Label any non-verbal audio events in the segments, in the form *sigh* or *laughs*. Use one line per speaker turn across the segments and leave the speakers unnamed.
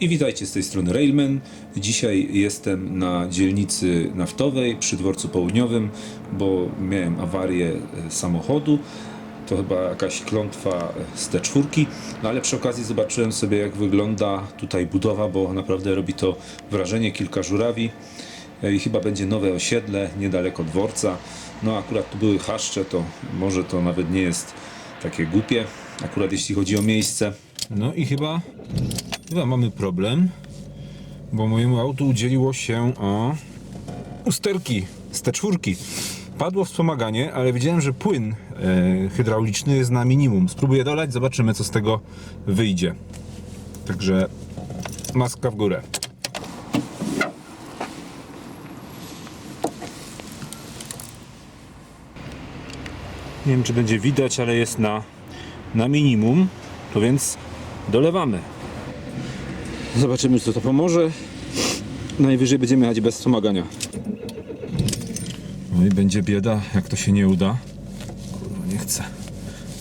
I witajcie z tej strony Railman. Dzisiaj jestem na dzielnicy naftowej przy dworcu południowym, bo miałem awarię e, samochodu. To chyba jakaś klątwa e, z T4, no ale przy okazji zobaczyłem sobie jak wygląda tutaj budowa, bo naprawdę robi to wrażenie, kilka żurawi E, i chyba będzie nowe osiedle niedaleko dworca. No akurat tu były chaszcze, to może to nawet nie jest takie głupie, akurat jeśli chodzi o miejsce. No i chyba Chyba mamy problem, bo mojemu autu udzieliło się o usterki z T4. Padło wspomaganie, ale widziałem, że płyn e, hydrauliczny jest na minimum. Spróbuję dolać, zobaczymy co z tego wyjdzie. Także maska w górę. Nie wiem, czy będzie widać, ale jest na, na minimum. To więc dolewamy. Zobaczymy, co to pomoże. Najwyżej będziemy jechać bez wspomagania. No i będzie bieda, jak to się nie uda. Kurwa, nie chcę.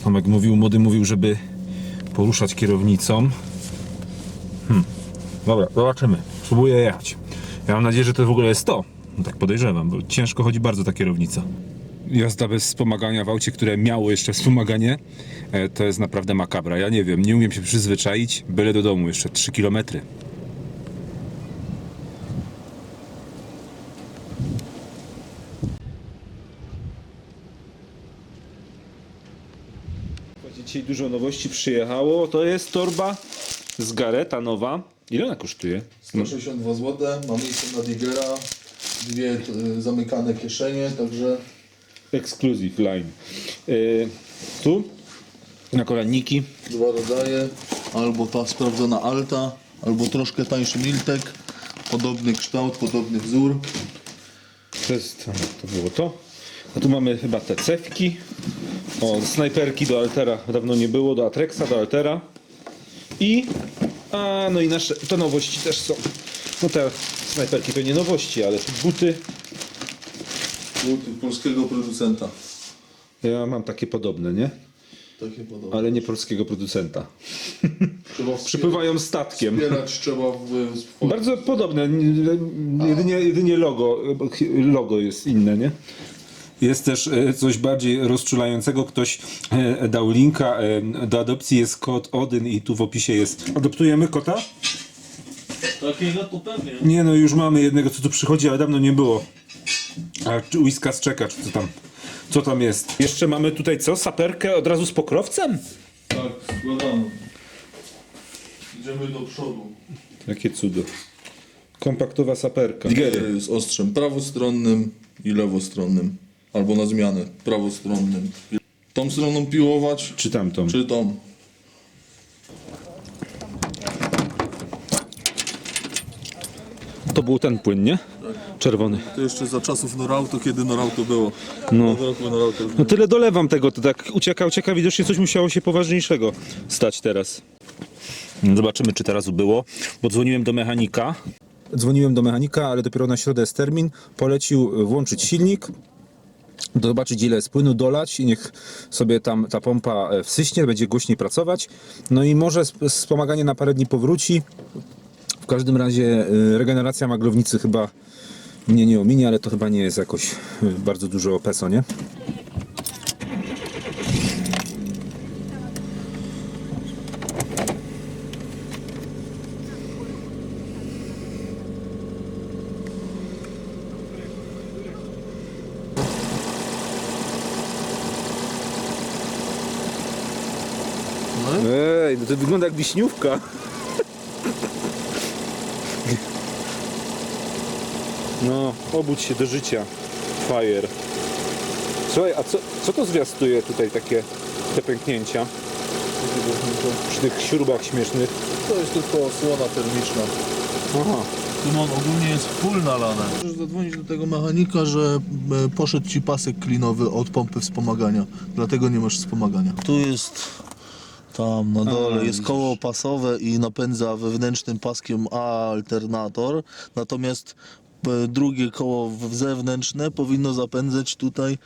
Tomek mówił, młody mówił, żeby poruszać kierownicą. Hmm. Dobra, zobaczymy. Spróbuję jechać. Ja mam nadzieję, że to w ogóle jest to. No tak podejrzewam, bo ciężko chodzi bardzo ta kierownica. Jazda bez wspomagania w aucie, które miało jeszcze wspomaganie, e, to jest naprawdę makabra. Ja nie wiem, nie umiem się przyzwyczaić, byle do domu, jeszcze 3 km. Dzisiaj dużo nowości przyjechało. To jest torba z Gareta nowa. Ile ona kosztuje?
162 zł, ma miejsce na Digera, dwie y, zamykane kieszenie, także
Exclusive line. Yy, tu na kolaniki.
dwa rodzaje, albo ta sprawdzona Alta, albo troszkę tańszy Miltek, podobny kształt, podobny wzór.
To jest, to było to. A tu mamy chyba te cewki. O, snajperki do Altera dawno nie było, do Atrexa, do Altera. I, a no i nasze, to nowości też są. No te snajperki to nie nowości, ale buty.
Polskiego producenta.
Ja mam takie podobne, nie?
Takie podobne.
Ale nie polskiego producenta.
Trzeba *laughs*
Przypływają statkiem.
Wspierać trzeba w,
Bardzo podobne, jedynie, jedynie logo, logo jest inne, nie? Jest też e, coś bardziej rozczulającego. Ktoś e, dał linka e, do adopcji, jest kot Odyn i tu w opisie jest. Adoptujemy kota?
Takiego to pewnie.
Nie no, już mamy jednego, co tu przychodzi, ale dawno nie było. A czy Whiskas czeka, czy co tam? Co tam jest? Jeszcze mamy tutaj co? Saperkę od razu z pokrowcem?
Tak, składamy. Idziemy do przodu.
Jakie cudo. Kompaktowa saperka.
Digery z ostrzem prawostronnym i lewostronnym. Albo na zmianę, prawostronnym. Tą stroną piłować,
Czy tamtą?
czy tą?
To był ten płyn, nie? Czerwony.
To jeszcze za czasów Norauto, kiedy Norauto było.
No. No tyle dolewam tego, to tak ucieka, ucieka, widocznie coś musiało się poważniejszego stać teraz. Zobaczymy, czy teraz było, bo dzwoniłem do mechanika. Dzwoniłem do mechanika, ale dopiero na środę jest termin. Polecił włączyć silnik, zobaczyć ile jest płynu, dolać i niech sobie tam ta pompa e, wsyśnie, będzie głośniej pracować. No i może sp- wspomaganie na parę dni powróci. W każdym razie y, regeneracja maglownicy chyba mnie nie ominie, ale to chyba nie jest jakoś y, bardzo dużo peso, nie? Ej, no to wygląda jak wiśniówka. No, obudź się do życia. Fire. Słuchaj, a co, co to zwiastuje tutaj takie te pęknięcia przy tych śrubach śmiesznych?
To jest tylko osłona termiczna.
Aha.
Tymon ogólnie jest full nalane. Możesz zadzwonić do tego mechanika, że e, poszedł ci pasek klinowy od pompy wspomagania. Dlatego nie masz wspomagania. Tu jest tam na dole jest koło pasowe i napędza wewnętrznym paskiem alternator. Natomiast e, drugie koło w- zewnętrzne powinno zapędzać tutaj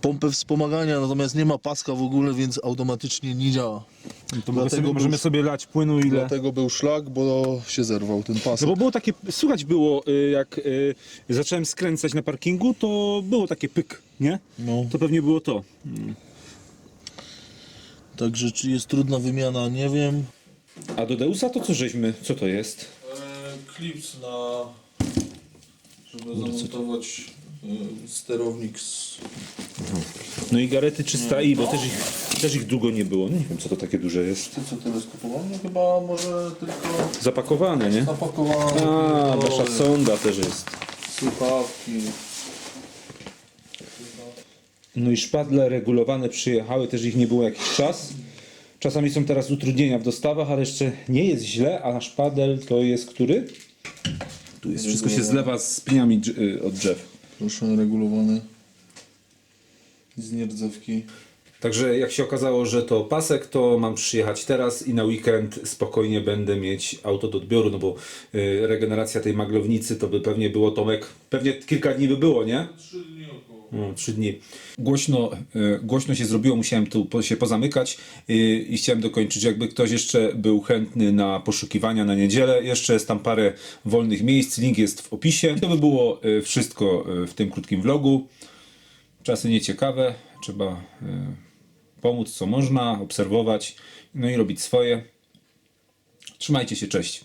pompę wspomagania, natomiast nie ma paska w ogóle, więc automatycznie nie działa.
To
Dlatego
sobie,
był-
możemy sobie lać płynu ile.
Dlatego był szlak, bo się zerwał ten pasek.
No bo było takie, słuchać było, y, jak y, zacząłem skręcać na parkingu, to było takie pyk, nie?
No.
To pewnie było to.
Także czy jest trudna wymiana, nie wiem.
A do Deusa to co żeśmy, co to jest?
Klips na... żeby zamontować sterownik z...
No i garety 300i, bo też ich, też ich długo nie było. No nie wiem co to takie duże jest.
Ty co teraz kupowałem? No chyba może tylko
Zapakowane, nie?
napakowane.
A, wasza sonda też jest.
Słuchawki.
No i szpadle regulowane przyjechały, też ich nie było jakiś czas. Czasami są teraz utrudnienia w dostawach, ale jeszcze nie jest źle, a szpadel to jest który? Tu jest, wszystko się zlewa z pniami drz- y, od drzew.
Proszę, regulowany. Z nierdzewki.
Także jak się okazało, że to pasek, to mam przyjechać teraz i na weekend spokojnie będę mieć auto do odbioru, no bo y, regeneracja tej maglownicy to by pewnie było Tomek, pewnie kilka dni by było, nie?
Trzy dni
trzy dni. Głośno, y, głośno się zrobiło, musiałem tu się pozamykać y, i chciałem dokończyć. Jakby ktoś jeszcze był chętny na poszukiwania na niedzielę, jeszcze jest tam parę wolnych miejsc, link jest w opisie. To by było wszystko w tym krótkim vlogu. Czasy nieciekawe, trzeba pomóc co można, obserwować, no i robić swoje. Trzymajcie się, cześć.